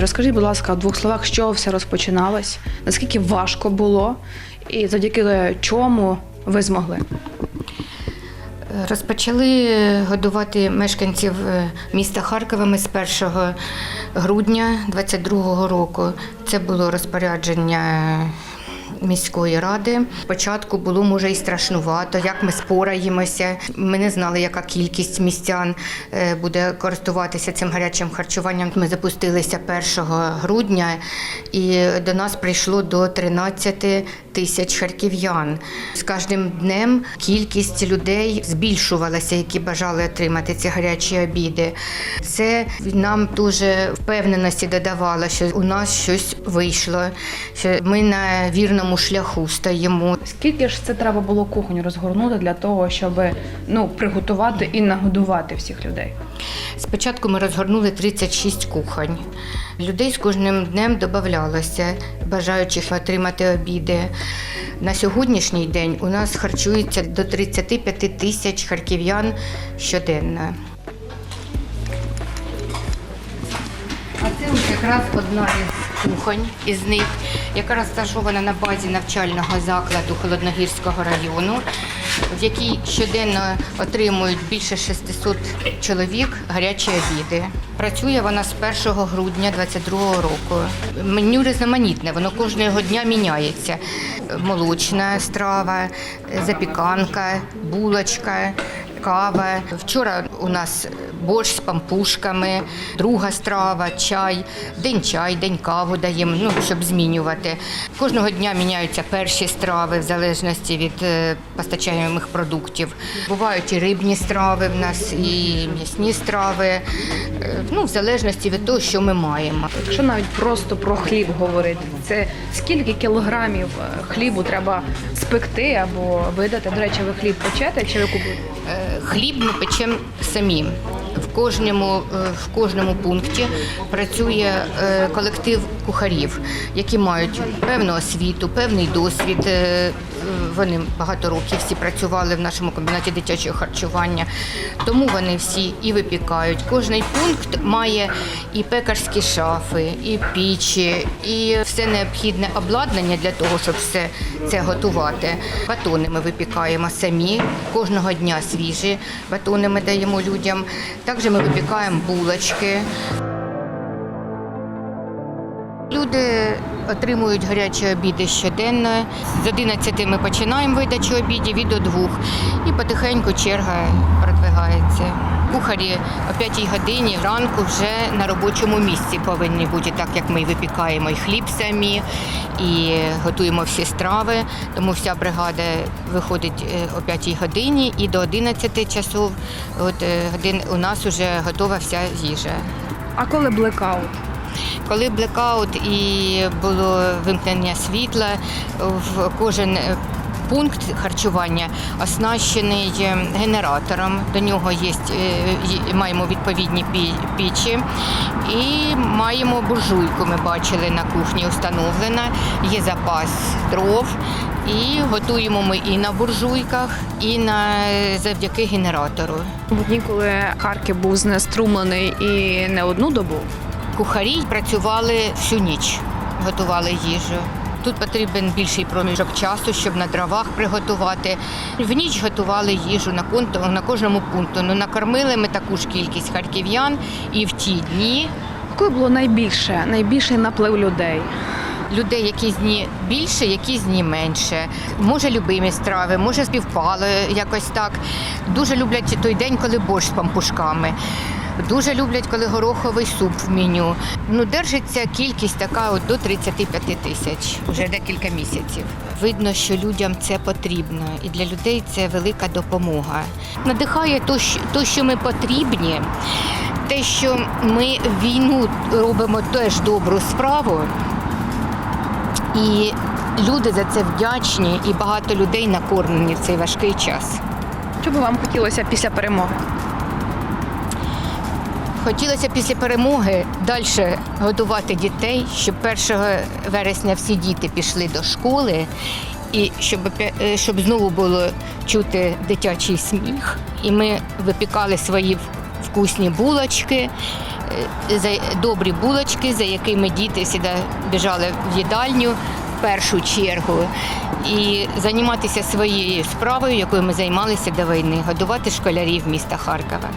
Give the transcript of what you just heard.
Розкажіть, будь ласка, в двох словах, з чого все розпочиналось, наскільки важко було, і завдяки чому ви змогли? Розпочали годувати мешканців е, міста Харкова ми з 1 грудня 2022 року. Це було розпорядження міської ради. Спочатку було може і страшнувато, як ми спораємося. Ми не знали, яка кількість містян е, буде користуватися цим гарячим харчуванням. Ми запустилися 1 грудня, і до нас прийшло до 13 тисяч харків'ян. З кожним днем кількість людей збільшувалася, які бажали отримати ці гарячі обіди. Це нам дуже впевненості додавало, що у нас щось вийшло, що ми на вірному шляху стоїмо. Скільки ж це треба було кухонь розгорнути для того, щоб ну, приготувати і нагодувати всіх людей? Спочатку ми розгорнули 36 кухонь. Людей з кожним днем додавалося, бажаючих отримати обіди. На сьогоднішній день у нас харчується до 35 тисяч харків'ян щоденно. А це якраз одна із кухонь із них, яка розташована на базі навчального закладу Холодногірського району, в якій щоденно отримують більше 600 чоловік гарячі обіди. Працює вона з 1 грудня 2022 року. Меню різноманітне, воно кожного дня міняється. Молочна страва, запіканка, булочка кава. Вчора у нас борщ з пампушками, друга страва, чай, день чай, день каву даємо, ну, щоб змінювати. Кожного дня міняються перші страви в залежності від е, постачаємих продуктів. Бувають і рибні страви в нас, і м'ясні страви, е, ну, в залежності від того, що ми маємо. Якщо навіть просто про хліб говорити, це скільки кілограмів е, хлібу треба спекти або видати? До речі, ви хліб печете чи ви купуєте? Хліб ми печемо самі. Кожному, е, в кожному пункті працює е, колектив кухарів, які мають певну освіту, певний досвід. Е, Вони багато років всі працювали в нашому комбінаті дитячого харчування, тому вони всі і випікають. Кожний пункт має і пекарські шафи, і пічі, і все необхідне обладнання для того, щоб все це готувати. Батони ми випікаємо самі кожного дня свіжі батони ми даємо людям. Також ми випікаємо булочки. Люди отримують гарячі обіди щоденно. З 11 ми починаємо видачу обідів і до 2. І потихеньку черга продвигається. Кухарі о 5 годині ранку вже на робочому місці повинні бути, так як ми випікаємо і хліб самі, і готуємо всі страви. Тому вся бригада виходить е, о 5 годині і до 11 часов от, е, годин у нас вже готова вся їжа. А коли блекаут? Коли блекаут і було вимкнення світла, в кожен е, пункт харчування оснащений е, генератором. До нього є, е, маємо відповідні пі- пічі і маємо буржуйку. Ми бачили на кухні установлена. Є запас дров. І готуємо ми і на буржуйках, і на завдяки генератору. В дні, коли Харків був знеструмлений і не одну добу. Кухарі працювали всю ніч, готували їжу. Тут потрібен більший проміжок часу, щоб на дровах приготувати. В ніч готували їжу на конту, на кожному пункту. Ну накормили ми таку ж кількість харків'ян, і в ті дні Коли було найбільше, найбільший наплив людей? людей якісь дні більше, якісь дні менше. Може любимі страви, може співпало якось так. Дуже люблять той день, коли борщ з пампушками. Дуже люблять, коли гороховий суп в меню. Ну, держиться кількість така от до 35 тисяч вже декілька місяців. Видно, що людям це потрібно, і для людей це велика допомога. Надихає то, що, ми потрібні, те, що ми війну робимо теж добру справу. І люди за це вдячні, і багато людей накормлені в цей важкий час. Що би вам хотілося після перемоги? Хотілося після перемоги далі годувати дітей, щоб 1 вересня всі діти пішли до школи, і щоб, е, щоб знову було чути дитячий сміх. І ми випікали свої вкусні булочки, е, добрі булочки, за якими діти завжди біжали в їдальню в першу чергу. І займатися своєю справою, якою ми займалися до війни, годувати школярів міста Харкова.